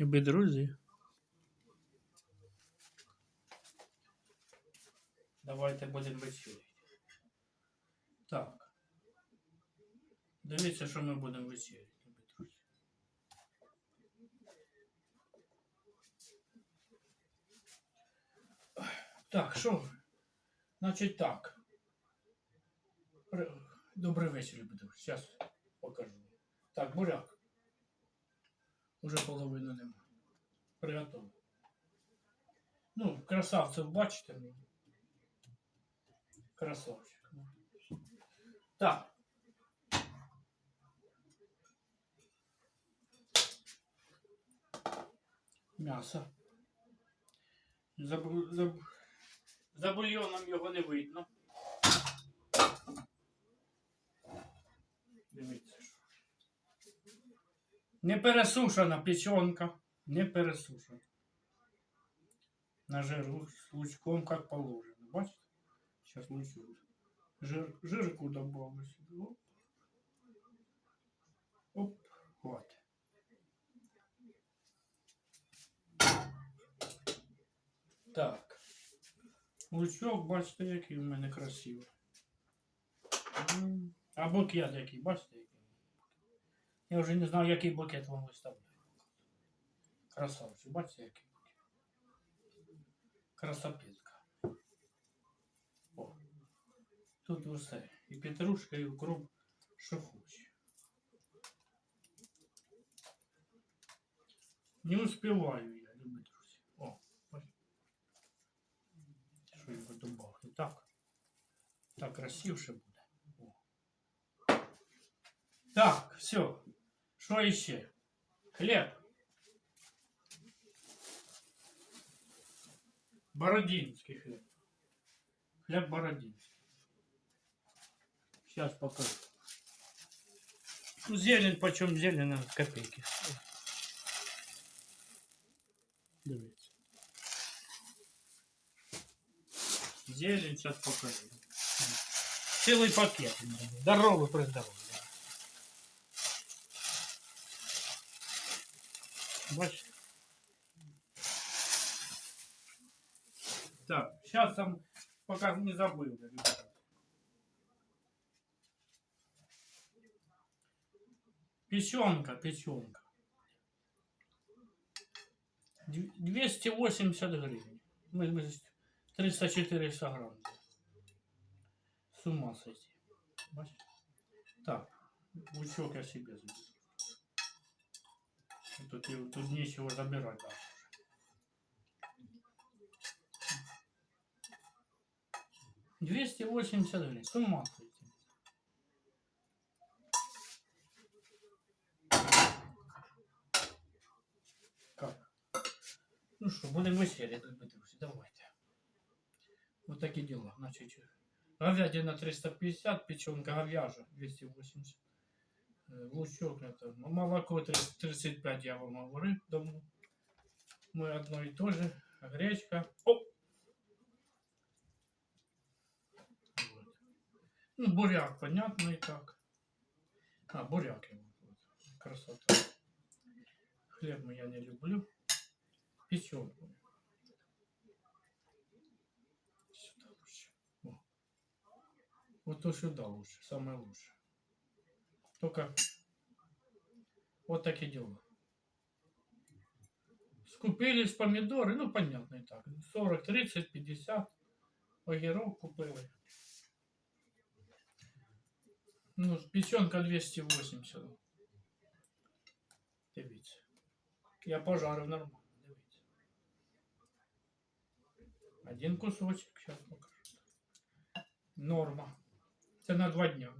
Любі друзі. Давайте будемо вечеряти. Так. Дивіться, що ми будемо вечеряти, любі друзі. Так, що? Значить так. Добрий вечір, любі друзі. Зараз покажу. Так, буряк. Уже половини нема. Приготовив. Ну, красавцев бачите мені. Красавчик. ну. Так. М'ясо. За, за, за бульйоном його не видно. Дивіться. що. Не пересушена печенка. Не пересушена. На жиру с лучком, как положено. Бачите? Сейчас лучок. Жир, жирку добавлю сюда. Оп. Оп. Вот. Так. Лучок, бачите, який у мене красивий. М, А букет який, бачите? Я вже не знаю, який букет вам виставляю. Красавчик, бачите, який букет. Красопетка. О. Тут усе. І петрушка, і укроп, що хоче. Не успіваю я, любі друзі. О, бачите. Що я буду бахнути? Так. Так красивше буде. О. Так, все. Що ще? Хліб. Бородинский хлеб. Хлеб бородинский. Сейчас покажу. Ну, Зелень, почем зелень, на копейки. Дивіться. Зелень сейчас покажу. Целый пакет. Здоровый при здоровье. Бачите? Так, сейчас там пока не забыл. ребята. Печенка, печенка. Дв- 280 гривен. Мы, мы здесь 300-400 грамм. С ума сойти. Так, лучок я себе заберу. Тут, тут нечего забирать дальше. Двести восемьдесят гривен. С. Как? Ну что, будем любі друзі, давайте. Вот такие дела. Значит, говядина 350, печенка говяжа 280. Э, Лучок это, ну, молоко 30 35 я вам говорил давно. Мы одно и то же. А Гречка. О! Вот. Ну, буряк, понятно и так. А, буряк. Вот. Красота. Хлеб я не люблю. Печенку. Сюда лучше. О. Вот то сюда лучше, самое лучшее. Только вот такие дела. Скупились помидоры, ну понятно и так. 40, 30, 50. Огірок купили. Ну, печенка 280. Дивіться. Я пожарив нормально, дивіться. Один кусочек, сейчас покажу. Норма. Це на два дня.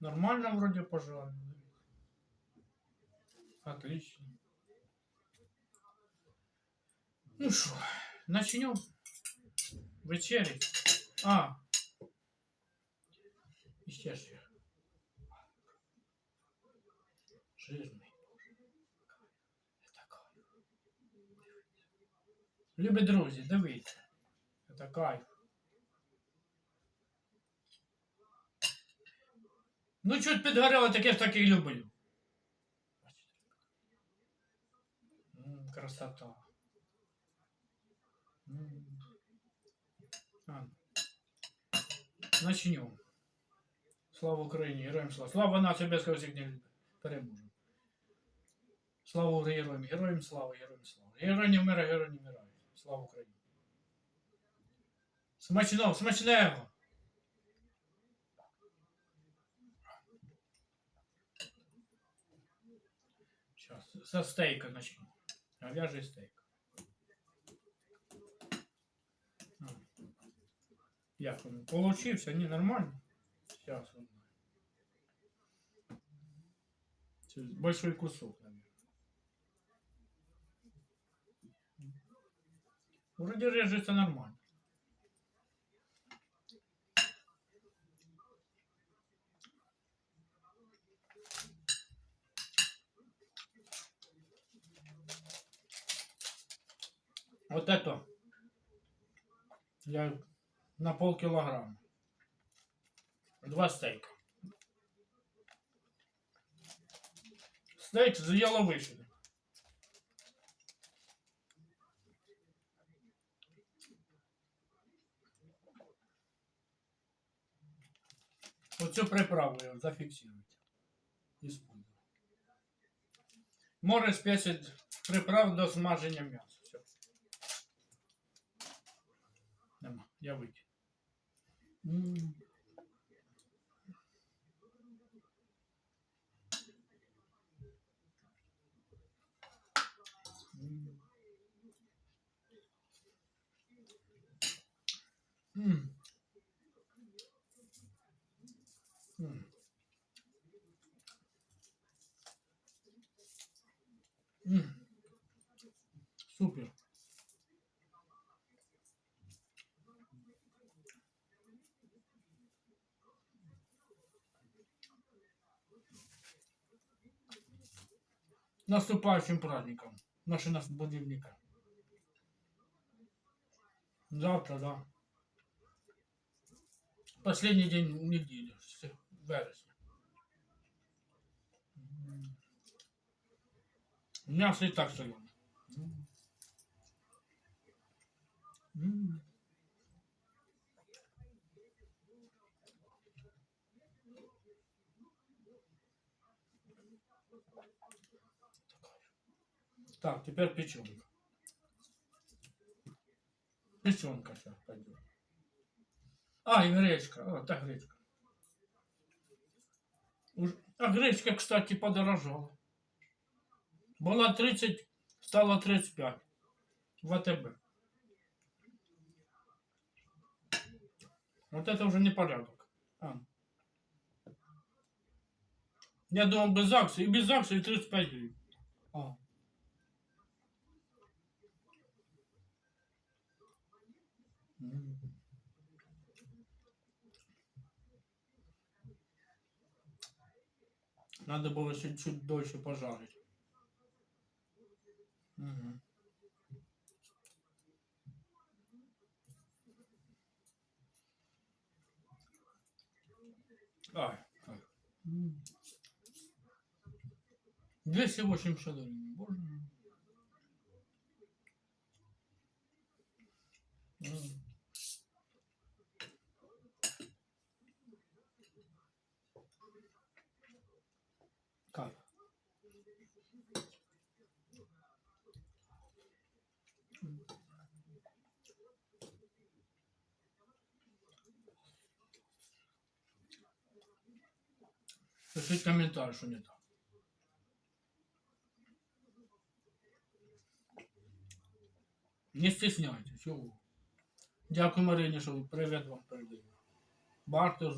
Нормально вроде пожарил. Отлично. Ну что, начнем вечерить. А. Еще ж я. Жирный. Это кайф. Любі друзі, дивіться. Це кайф. Ну, чуть підгоріло, таке ж таки і люблю. М, красота. М. А. Начнем. Слава Україні, героям слава. Слава нації без всіх не переможемо. Слава героям, героям слава, героям слава. Герой не вмирає, герой не вмирає. Слава Україні. Смачного, смачного! Сейчас, со стейка начну. Говяжий стейк. Як он? Получився? Не, нормально? Сейчас. Большой кусок, наверное. Вроде режется нормально. Я на полкилограмма. Два стейка. Стейк з яловичини. Оцю приправу я зафіксуйте. Использую. Море спецій приправ до смаження м'яса. Все. Нема, я витягну. М. М. М. М. М. Супер. Наступающим праздником. Наши нас будильника. Завтра, да. Последний день недели. Вересня. Мясо и так соленое. М. М. Так, теперь печенка. Печенка сейчас пойдет. А, и гречка. О, та гречка. А гречка, кстати, подорожала. Была 30, стала 35. В АТБ. Вот это уже не порядок. А. Я думал без акций. И без акций 35 гривен. А. Надо было чуть-чуть дольше пожарить. Ай, ай. М. 280 гривен. Пишіть коментар, що не так. Не стесняйтесь, чого. Дякую, Марині, що ви привіт вам передаю. Бартер.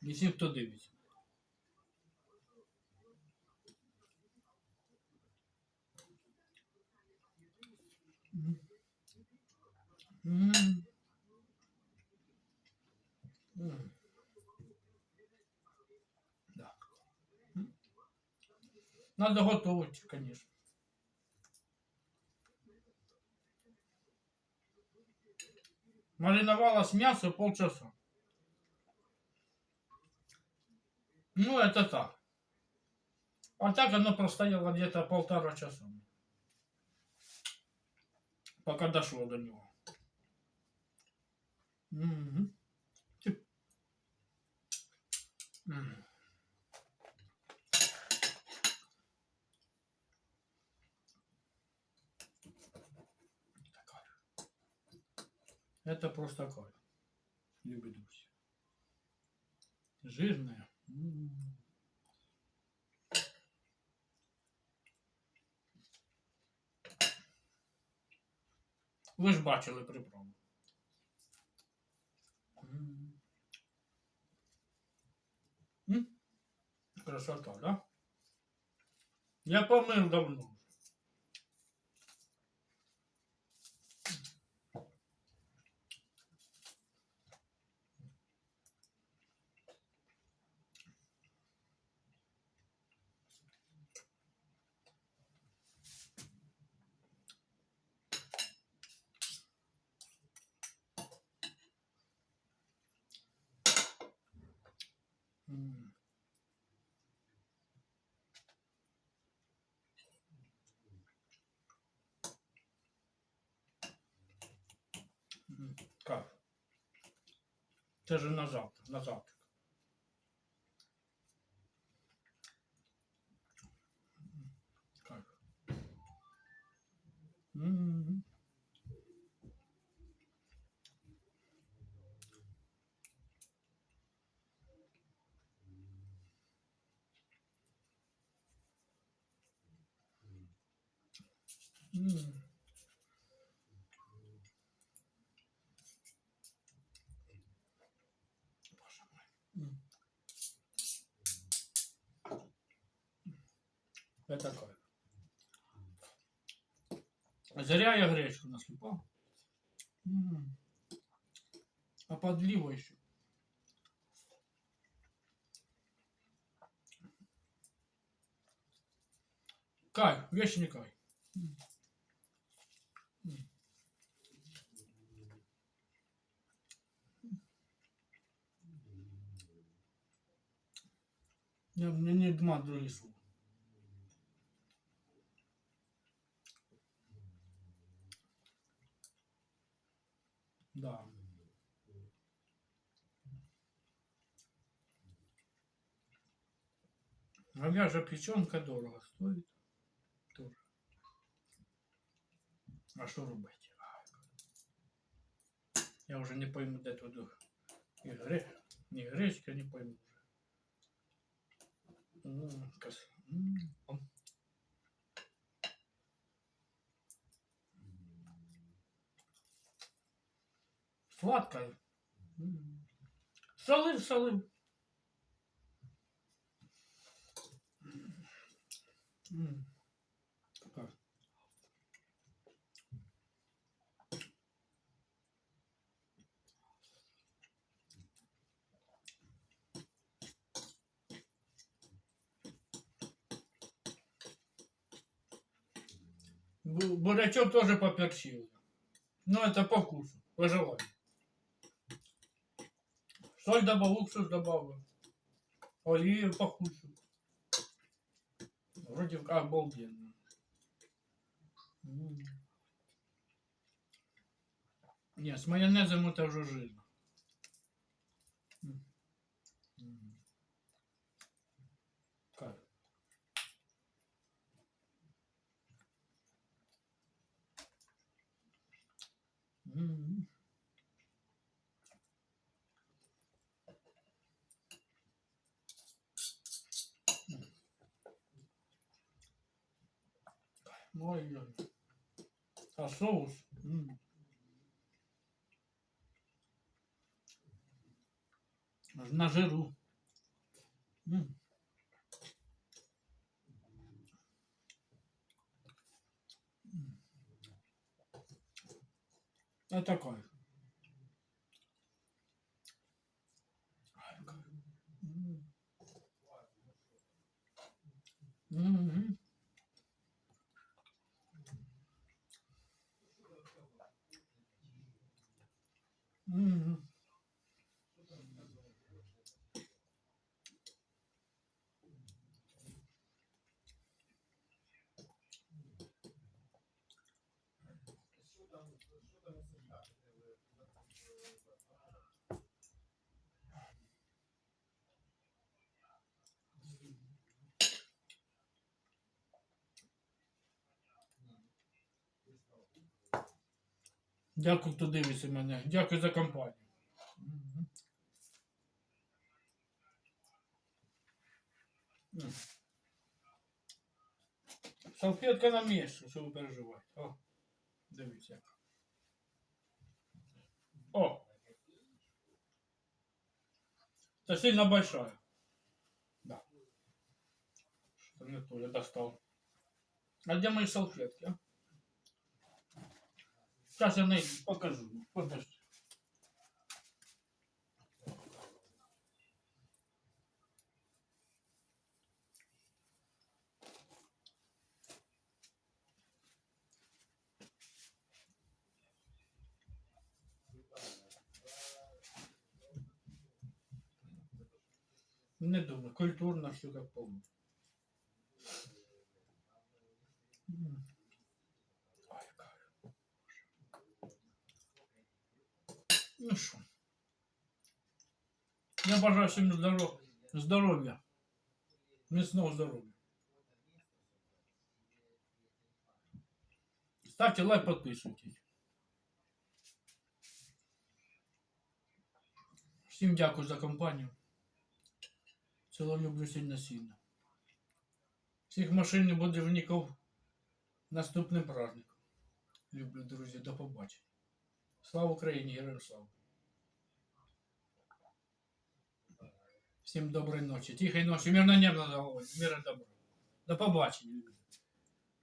І всім, хто дивиться. М. М. Надо готовить, конечно. Мариновалось мясо полчаса. Ну, это так. А так оно простояло где-то полтора часа. Пока дошло до него. Мгм. Это просто кайф. Любит Дуся. Жирная. М. Ви ж бачили приправу. М. М? Красота, да? Я помив давно. М. М, Как? Це же на завтра, на завтра. Как? М. Зря я гречку наслепал. М. А подлива еще. Кай, вечный кай. М. М. Я, не дма другие слова. Да. Говяжья печенка дорого стоит. Тоже. А что робити? Я уже не пойму, де тут і гре... не гречка, не пойму уже. М, кас- м, Сладкая. М. Солив, солив. М. Как? Бу- Бурячок тоже поперчил. Но это по вкусу, по. Соль добавил, уксус добавил. Оливию по вкусу. Вроде как обалденно. Не, с майонезом это уже жирно. Как? М. Ой-ой. А соус? М. На жиру. М. М. Это кайф. Дякую, хто дивиться мене. Дякую за компанію. Салфетка на місці, щоб ви. О, дивіться. О! Это сильно большая. Да. Что не то, достал. А где мои салфетки? Сейчас я найду, покажу. Подожди. Не думаю, культурно все как помню. Ну що? Я бажаю всім здоров... здоров'я. Міцного здоров'я. Ставьте лайк, подписывайтесь. Всім дякую за компанію. Ціло люблю сильно-сильно. Всіх машин і будівників наступним праздником. Люблю, друзі, до побачення. Слава Україні, героям слава. Всім доброї ночі, тихої ночі, мирного неба над головою, мира добра. До побачення, люди.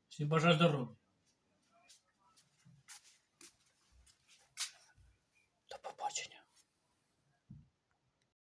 Всім бажаю здоров'я.